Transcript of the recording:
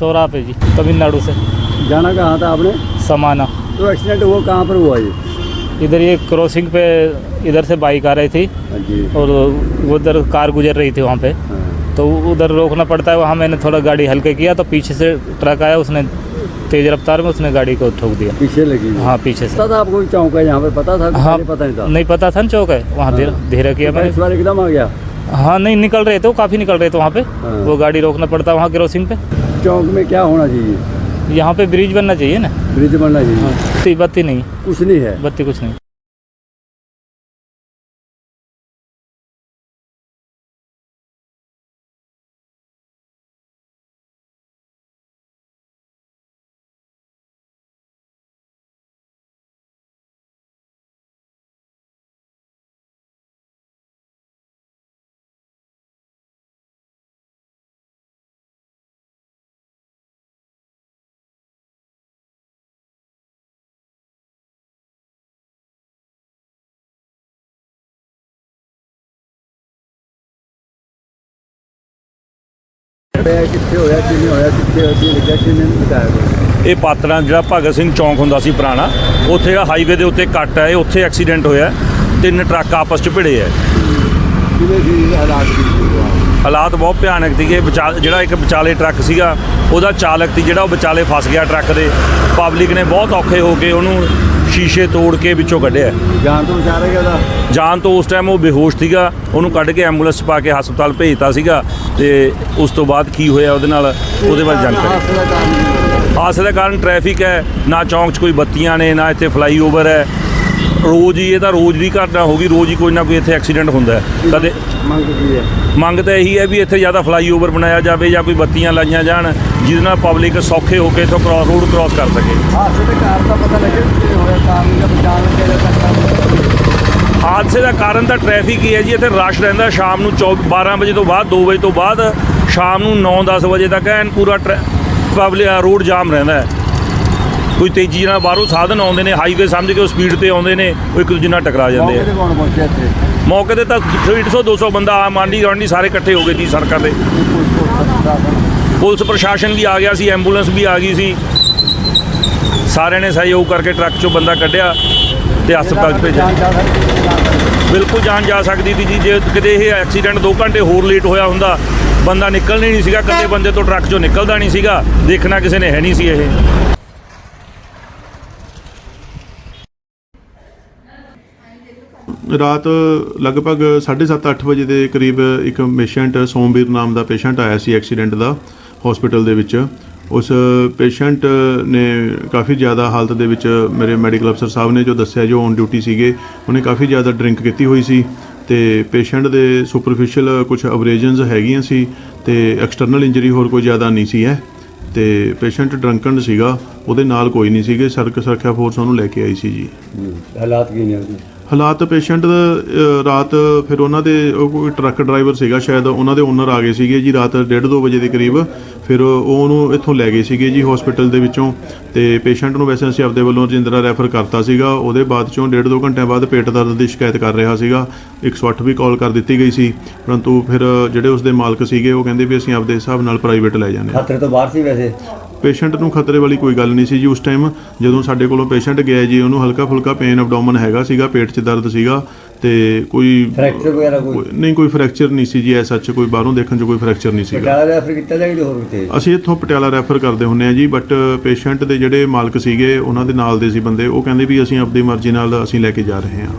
सोरा पे जी तमिलनाडु से। जाना कहाँ था आपने? समाना। तो एक्सीडेंट हुआ कहाँ पर हुआ ये? इधर ये क्रॉसिंग पे इधर से बाइक आ रही थी हाँ और वो उधर कार गुजर रही थी वहाँ पे। हाँ। तो उधर रोकना पड़ता है वहाँ मैंने थोड़ा गाड़ी हल्के किया तो पीछे से ट्रक आया उसने तेज़ रफ्तार में उसने गाड़ी को ठोक दिया। पीछे लगी हाँ पीछे से। पता था आपको चौक है यहाँ पे? पता था? हाँ पता नहीं था। नहीं पता था ना चौक है। वहाँ धीरे हाँ। किया तो मैंने। एकदम आ गया? हाँ नहीं निकल रहे थे वो काफ़ी निकल रहे थे वहाँ पे। वो गाड़ी रोकना पड़ता है वहाँ क्रॉसिंग पे। चौक में क्या होना चाहिए यहाँ पे ब्रिज बनना चाहिए ना ब्रिज बनना चाहिए बत्ती बत्ती नहीं कुछ नहीं है बत्ती कुछ नहीं ਹੋਇਆ ਕਿੱਥੇ ਹੋਇਆ ਕਿਵੇਂ ਹੋਇਆ ਕਿੱਥੇ ਅਸੀਂ ਲਿਖਿਆ ਕਿਵੇਂ ਨਹੀਂ ਬਤਾਇਆ ਕੋਈ? ਇਹ ਪਾਤੜਾਂ ਜਿਹੜਾ ਭਗਤ ਸਿੰਘ ਚੌਂਕ ਹੁੰਦਾ ਸੀ ਪੁਰਾਣਾ ਉੱਥੇ ਜਿਹੜਾ ਹਾਈਵੇ ਦੇ ਉੱਤੇ ਕੱਟ ਹੈ ਉੱਥੇ ਐਕਸੀਡੈਂਟ ਹੋਇਆ ਤਿੰਨ ਟਰੱਕ ਆਪਸ 'ਚ ਭਿੜੇ ਹੈ। ਕਿਵੇਂ ਹਾਲਾਤ ਕੀ ਸੀ? ਵਹਾਂ? ਹਾਲਾਤ ਬਹੁਤ ਭਿਆਨਕ ਸੀਗੇ। ਵਿਚਾ- ਜਿਹੜਾ ਇੱਕ ਵਿਚਾਲੇ ਟਰੱਕ ਸੀਗਾ ਉਹਦਾ ਚਾਲਕ ਸੀ ਜਿਹੜਾ ਉਹ ਵਿਚਾਲੇ ਫਸ ਗਿਆ ਟਰੱਕ ਦੇ। ਪਬਲਿਕ ਨੇ ਬਹੁਤ ਔਖੇ ਹੋ ਕੇ ਉਹਨੂੰ ਸ਼ੀਸ਼ੇ ਤੋੜ ਕੇ ਵਿੱਚੋਂ ਕੱਢਿਆ। ਜਾਨ ਤੋਂ ਬਚਾ ਰਿਹਾ ਉਹਦਾ? ਜਾਨ ਤੋਂ ਉਸ ਟਾਈਮ ਉਹ ਬੇਹੋਸ਼ ਸੀਗਾ। ਉਹਨੂੰ ਕੱਢ ਕੇ ਐਂਬੂਲੈਂਸ ਪਾ ਕੇ ਹਸਪਤਾਲ ਭੇਜਤਾ ਸੀਗਾ। ਤੇ ਉਸ ਤੋਂ ਬਾਅਦ ਕੀ ਹੋਇਆ ਉਹਦੇ ਨਾਲ? ਉਹਦੇ ਬਾਰੇ ਜਾਣਕਾਰੀ। ਹਾਦਸੇ ਦਾ ਕਾਰਨ ਟ੍ਰੈਫਿਕ ਹੈ। ਨਾ ਚੌਂਕ 'ਚ ਕੋਈ ਬੱਤੀਆਂ ਨੇ ਨਾ ਇੱਥੇ ਫਲਾਈਓਵਰ ਹੈ। ਰੋਜ਼ ਹੀ ਇਹ ਤਾਂ ਰੋਜ਼ ਦੀ ਘਟਨਾ ਹੋ ਗਈ। ਰੋਜ਼ ਹੀ ਕੋਈ ਨਾ ਕੋਈ ਇੱਥੇ ਐਕਸੀਡੈਂਟ ਹੁੰਦਾ ਹੈ। ਕਦੇ ਮੰਗ ਕੀ ਹੈ। ਮੰਗ ਤਾਂ ਇਹੀ ਹੈ ਵੀ ਇੱਥੇ ਜ਼ਿਆਦਾ ਫਲਾਈਓਵਰ ਬਣਾਇਆ ਜਾਵੇ ਜਾਂ ਕੋਈ ਬੱਤੀਆਂ ਲਾਈਆਂ ਜਾਣ ਜਿਹਦੇ ਨਾਲ ਪਬਲਿਕ ਸੌਖੇ ਹੋ ਕੇ ਇੱਥੋਂ ਕ੍ਰਾਸ ਰੋਡ ਕ੍ਰਾਸ ਕਰ ਸਕੇ। ਹਾਦਸੇ ਦੇ ਕਾਰਨ ਦਾ ਪਤਾ ਲੱਗਿਆ ਕਿ ਹੋਇਆ ਕਾਰਨ ਜਾਂ ਬਚਾਉਣ ਕਿਹੜਾ ਤੱਕ ਹਾਦਸੇ ਦਾ ਕਾਰਨ ਤਾਂ ਟ੍ਰੈਫਿਕ ਹੀ ਹੈ ਜੀ ਇੱਥੇ ਰਸ਼ ਰਹਿੰਦਾ ਸ਼ਾਮ ਨੂੰ 24 12 ਵਜੇ ਤੋਂ ਬਾਅਦ 2 ਵਜੇ ਤੋਂ ਬਾਅਦ ਸ਼ਾਮ ਨੂੰ 9-10 ਵਜੇ ਤੱਕ ਐਨ ਪੂਰਾ ਪਬਲਿਕ ਰੋਡ ਜਾਮ ਰਹਿੰਦਾ ਹੈ। ਕੋਈ ਤੇਜ਼ੀ ਨਾਲ ਬਾਹਰੋਂ ਸਾਧਨ ਆਉਂਦੇ ਨੇ ਹਾਈਵੇ ਸਮਝ ਕੇ ਉਹ ਸਪੀਡ ਤੇ ਆਉਂਦੇ ਨੇ ਉਹ ਇੱਕ ਦੂਜੇ ਨਾਲ ਟਕਰਾ ਜਾਂਦੇ ਮੌਕੇ ਆ ਤੇ ਕੌਣ ਪਹੁੰਚਿਆ ਇੱਥੇ? ਮੌਕੇ ਤੇ ਤਾਂ 150 200 ਬੰਦਾ ਆਮ ਆਂਢੀ ਗੁਆਂਢੀ ਸਾਰੇ ਇਕੱਠੇ ਹੋ ਗਏ ਜੀ ਸੜਕਾਂ ਤੇ। ਪੁਲਿਸ ਪ੍ਰਸ਼ਾਸਨ ਵੀ ਆ ਗਿਆ ਸੀ ਐਂਬੂਲੈਂਸ ਵੀ ਆ ਗਈ ਸੀ। ਸਾਰਿਆਂ ਨੇ ਸਹਿਯੋਗ ਕਰਕੇ ਟਰੱਕ ਚੋਂ ਬੰਦਾ ਕੱਢਿਆ ਤੇ ਹਸਪਤਾਲ 'ਚ ਭੇਜਿਆ। ਬਿਲਕੁਲ ਜਾਨ ਜਾ ਸਕਦੀ ਸੀ ਜੀ ਜੇ ਕਿਤੇ ਇਹ ਐਕਸੀਡੈਂਟ 2 ਘੰਟੇ ਹੋਰ ਲੇਟ ਹੋਇਆ ਹੁੰਦਾ ਬੰਦਾ ਨਿਕਲਣਾ ਹੀ ਨਹੀਂ ਸੀਗਾ ਇਕੱਲੇ ਬੰਦੇ ਤੋਂ ਟਰੱਕ ਚੋਂ ਨਿਕਲਦਾ ਨਹੀਂ ਸੀਗਾ ਦੇਖਣਾ ਕਿਸੇ ਨੇ ਹੈ ਨਹੀਂ ਸੀ ਇਹ। ਰਾਤ ਲਗਭਗ 7:30 ਅੱਠ ਵਜੇ ਦੇ ਕਰੀਬ ਇੱਕ ਪੇਸ਼ੈਂਟ ਸੋਮਵੀਰ ਨਾਮ ਦਾ ਪੇਸ਼ੈਂਟ ਆਇਆ ਸੀ ਐਕਸੀਡੈਂਟ ਦਾ ਹਸਪੀਟਲ ਦੇ ਵਿੱਚ। ਉਸ ਪੇਸ਼ੈਂਟ ਨੇ ਕਾਫੀ ਜ਼ਿਆਦਾ ਹਾਲਤ ਦੇ ਵਿੱਚ ਮੇਰੇ ਮੈਡੀਕਲ ਅਫਸਰ ਸਾਹਿਬ ਨੇ ਜੋ ਦੱਸਿਆ ਜੋ ਔਨ ਡਿਊਟੀ ਸੀਗੇ, ਉਹਨੇ ਕਾਫੀ ਜ਼ਿਆਦਾ ਡਰਿੰਕ ਕੀਤੀ ਹੋਈ ਸੀ ਤੇ ਪੇਸ਼ੈਂਟ ਦੇ ਸੁਪਰਫੀਸ਼ੀਅਲ ਕੁਝ ਅਬਰੇਜਨਸ ਹੈਗੀਆਂ ਸੀ ਤੇ ਐਕਸਟਰਨਲ ਇੰਜਰੀ ਹੋਰ ਕੋਈ ਜ਼ਿਆਦਾ ਨਹੀਂ ਸੀ ਹੈ। ਤੇ ਪੇਸ਼ੈਂਟ ਡਰੰਕਨ ਸੀਗਾ, ਉਹਦੇ ਨਾਲ ਕੋਈ ਨਹੀਂ ਸੀਗੇ ਸਰਕ ਸੁਰੱਖਿਆ ਫੋਰਸ ਉਹਨੂੰ ਲੈ ਕੇ ਆਈ ਸੀ ਜੀ। ਹਾਲਾਤ ਕੀ ਨੇ ਉਹਦੇ? ਹਾਲਾਤ ਪੇਸ਼ੈਂਟ ਰਾਤ ਫਿਰ ਉਹਨਾਂ ਦੇ, ਉਹ ਕੋਈ ਟਰੱਕ ਡਰਾਈਵਰ ਸੀਗਾ ਸ਼ਾਇਦ, ਉਹਨਾਂ ਦੇ ਓਨਰ ਆ ਗਏ ਸੀਗੇ ਜੀ ਰਾਤ 1:30 ਵਜੇ ਦੇ ਕਰੀਬ। ਫਿਰ ਉਹ ਉਹਨੂੰ ਇੱਥੋਂ ਲੈ ਗਏ ਸੀਗੇ ਜੀ ਹਸਪੀਟਲ ਦੇ ਵਿੱਚੋਂ। ਤੇ ਪੇਸ਼ੈਂਟ ਨੂੰ ਵੈਸੇ ਅਸੀਂ ਆਪਦੇ ਵੱਲੋਂ ਰਜਿੰਦਰਾ ਰੈਫਰ ਕਰਤਾ ਸੀਗਾ। ਉਹਦੇ ਬਾਅਦ ਚੋਂ 1.5 ਘੰਟਿਆਂ ਬਾਅਦ ਪੇਟ ਦਰਦ ਦੀ ਸ਼ਿਕਾਇਤ ਕਰ ਰਿਹਾ ਸੀਗਾ। 108 ਵੀ ਕਾਲ ਕਰ ਦਿੱਤੀ ਗਈ ਸੀ। ਪਰੰਤੂ ਫਿਰ ਜਿਹੜੇ ਉਸਦੇ ਮਾਲਕ ਸੀਗੇ, ਉਹ ਕਹਿੰਦੇ ਵੀ ਅਸੀਂ ਆਪਦੇ ਹਿਸਾਬ ਨਾਲ ਪ੍ਰਾਈਵੇਟ ਲੈ ਜਾਂਦੇ ਹਾਂ। ਖਤਰੇ ਤੋਂ ਬਾਹਰ ਸੀ ਵੈਸੇ? ਪੇਸ਼ੈਂਟ ਨੂੰ ਖਤਰੇ ਵਾਲੀ ਕੋਈ ਗੱਲ ਨਹੀਂ ਸੀ ਜੀ ਉਸ ਟਾਈਮ ਜਦੋਂ ਸਾਡੇ ਕੋਲੋਂ ਪੇਸ਼ੈਂਟ ਗਿਆ ਜੀ ਉਹਨੂੰ ਹਲਕਾ ਫੁਲਕਾ ਪੇਨ ਅਬਡੋਮਨ ਹੈਗਾ ਸੀਗਾ ਪੇਟ 'ਚ ਦਰਦ ਸੀਗਾ ਤੇ ਕੋਈ ਫ੍ਰੈਕਚਰ ਵਗੈਰਾ ਕੋਈ? ਨਹੀਂ ਕੋਈ ਫ੍ਰੈਕਚਰ ਨਹੀਂ ਸੀ ਜੀ ਐਸਾ ਸੱਚ ਕੋਈ ਬਾਹਰੋਂ ਦੇਖਣ 'ਚ ਕੋਈ ਫ੍ਰੈਕਚਰ ਨਹੀਂ ਸੀਗਾ। ਬਟਾਲਾ ਰੈਫਰ ਕੀਤਾ ਜਾਏ ਕਿ ਹੋਰ ਕਿਤੇ? ਅਸੀਂ ਇੱਥੋਂ ਪਟਿਆਲਾ ਰੈਫਰ ਕਰਦੇ ਹੁੰਨੇ ਆ ਜੀ ਬਟ ਪੇਸ਼ੈਂਟ ਦੇ ਜਿਹੜੇ ਮਾਲਕ ਸੀਗੇ ਉਹਨਾਂ ਦੇ ਨਾਲ ਦੇ ਸੀ ਬੰਦੇ ਉਹ ਕਹਿੰਦੇ ਵੀ ਅਸੀਂ ਆਪਣੀ ਮਰਜ਼ੀ ਨਾਲ ਅਸੀਂ ਲੈ ਕੇ ਜਾ ਰਹੇ ਹਾਂ।